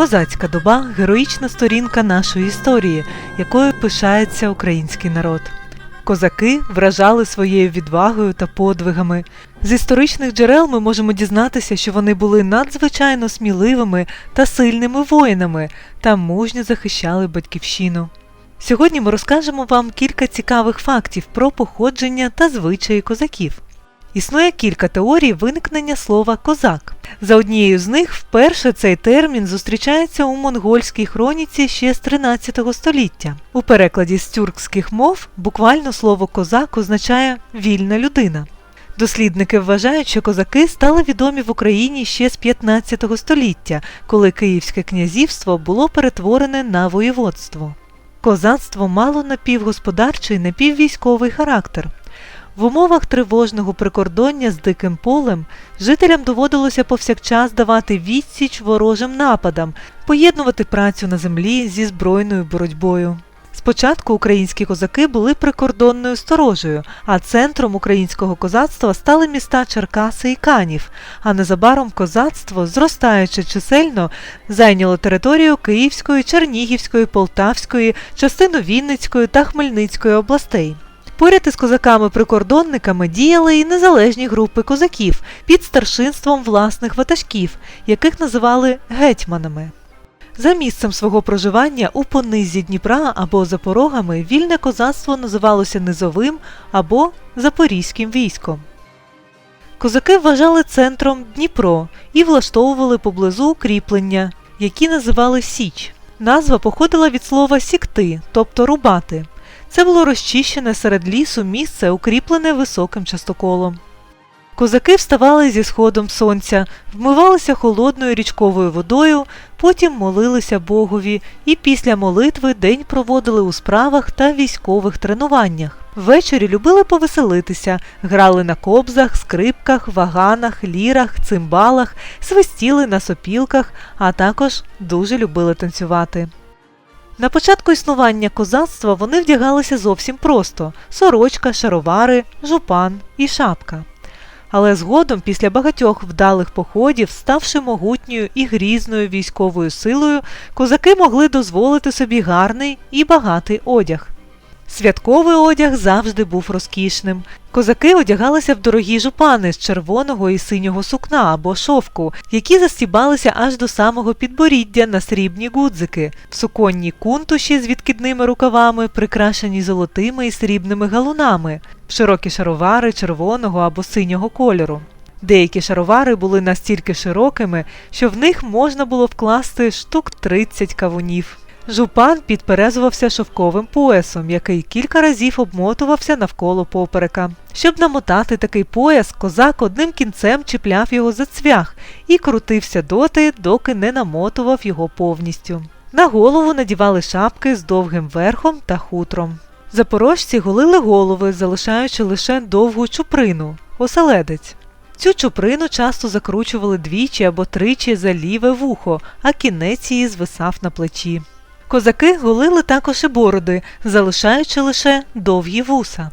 Козацька доба героїчна сторінка нашої історії, якою пишається український народ. Козаки вражали своєю відвагою та подвигами. З історичних джерел ми можемо дізнатися, що вони були надзвичайно сміливими та сильними воїнами та мужньо захищали батьківщину. Сьогодні ми розкажемо вам кілька цікавих фактів про походження та звичаї козаків. Існує кілька теорій виникнення слова козак. За однією з них вперше цей термін зустрічається у монгольській хроніці ще з 13 століття. У перекладі з тюркських мов буквально слово козак означає вільна людина. Дослідники вважають, що козаки стали відомі в Україні ще з 15 століття, коли Київське князівство було перетворене на воєводство. Козацтво мало напівгосподарчий, напіввійськовий характер. В умовах тривожного прикордоння з диким полем жителям доводилося повсякчас давати відсіч ворожим нападам, поєднувати працю на землі зі збройною боротьбою. Спочатку українські козаки були прикордонною сторожею, а центром українського козацтва стали міста Черкаси і Канів, а незабаром козацтво, зростаючи чисельно, зайняло територію Київської, Чернігівської, Полтавської, частину Вінницької та Хмельницької областей. Поряд із козаками-прикордонниками діяли і незалежні групи козаків під старшинством власних ватажків, яких називали гетьманами. За місцем свого проживання у понизі Дніпра або за порогами вільне козацтво називалося низовим або запорізьким військом. Козаки вважали центром Дніпро і влаштовували поблизу укріплення, які називали Січ. Назва походила від слова сікти, тобто рубати. Це було розчищене серед лісу місце, укріплене високим частоколом. Козаки вставали зі сходом сонця, вмивалися холодною річковою водою, потім молилися Богові і після молитви день проводили у справах та військових тренуваннях. Ввечері любили повеселитися, грали на кобзах, скрипках, ваганах, лірах, цимбалах, свистіли на сопілках, а також дуже любили танцювати. На початку існування козацтва вони вдягалися зовсім просто сорочка, шаровари, жупан і шапка. Але згодом, після багатьох вдалих походів, ставши могутньою і грізною військовою силою, козаки могли дозволити собі гарний і багатий одяг. Святковий одяг завжди був розкішним. Козаки одягалися в дорогі жупани з червоного і синього сукна або шовку, які застібалися аж до самого підборіддя на срібні гудзики, в суконні кунтуші з відкидними рукавами, прикрашені золотими і срібними галунами, в широкі шаровари червоного або синього кольору. Деякі шаровари були настільки широкими, що в них можна було вкласти штук 30 кавунів. Жупан підперезувався шовковим поясом, який кілька разів обмотувався навколо поперека. Щоб намотати такий пояс, козак одним кінцем чіпляв його за цвях і крутився доти, доки не намотував його повністю. На голову надівали шапки з довгим верхом та хутром. Запорожці голили голови, залишаючи лише довгу чуприну оселедець. Цю чуприну часто закручували двічі або тричі за ліве вухо, а кінець її звисав на плечі. Козаки голили також і бороди, залишаючи лише довгі вуса.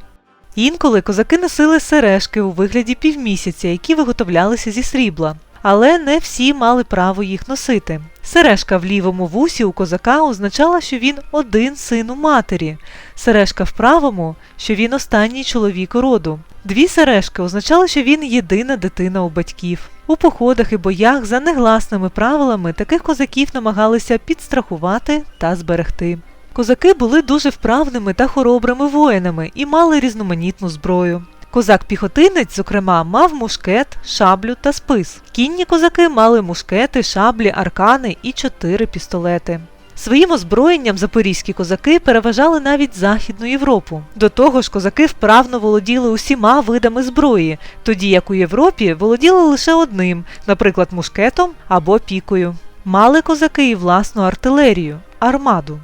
Інколи козаки носили сережки у вигляді півмісяця, які виготовлялися зі срібла, але не всі мали право їх носити. Сережка в лівому вусі у козака означала, що він один син у матері, сережка в правому, що він останній чоловік роду. Дві сережки означали, що він єдина дитина у батьків. У походах і боях за негласними правилами таких козаків намагалися підстрахувати та зберегти. Козаки були дуже вправними та хоробрими воїнами і мали різноманітну зброю. Козак-піхотинець, зокрема, мав мушкет, шаблю та спис. Кінні козаки мали мушкети, шаблі, аркани і чотири пістолети. Своїм озброєнням запорізькі козаки переважали навіть Західну Європу. До того ж, козаки вправно володіли усіма видами зброї, тоді як у Європі володіли лише одним, наприклад, мушкетом або пікою. Мали козаки і власну артилерію армаду.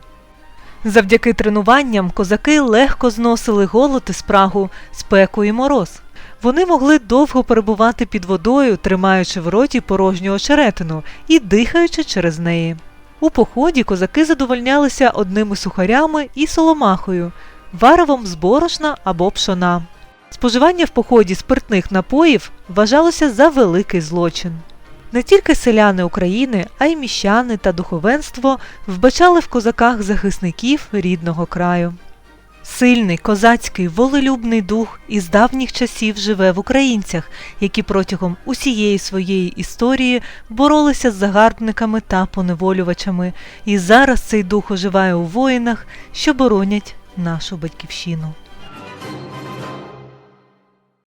Завдяки тренуванням козаки легко зносили голод і спрагу, спеку і мороз. Вони могли довго перебувати під водою, тримаючи в роті порожню очеретину і дихаючи через неї. У поході козаки задовольнялися одними сухарями і соломахою, варевом з борошна або пшона. Споживання в поході спиртних напоїв вважалося за великий злочин. Не тільки селяни України, а й міщани та духовенство вбачали в козаках захисників рідного краю. Сильний козацький волелюбний дух із давніх часів живе в українцях, які протягом усієї своєї історії боролися з загарбниками та поневолювачами, і зараз цей дух оживає у воїнах, що боронять нашу батьківщину.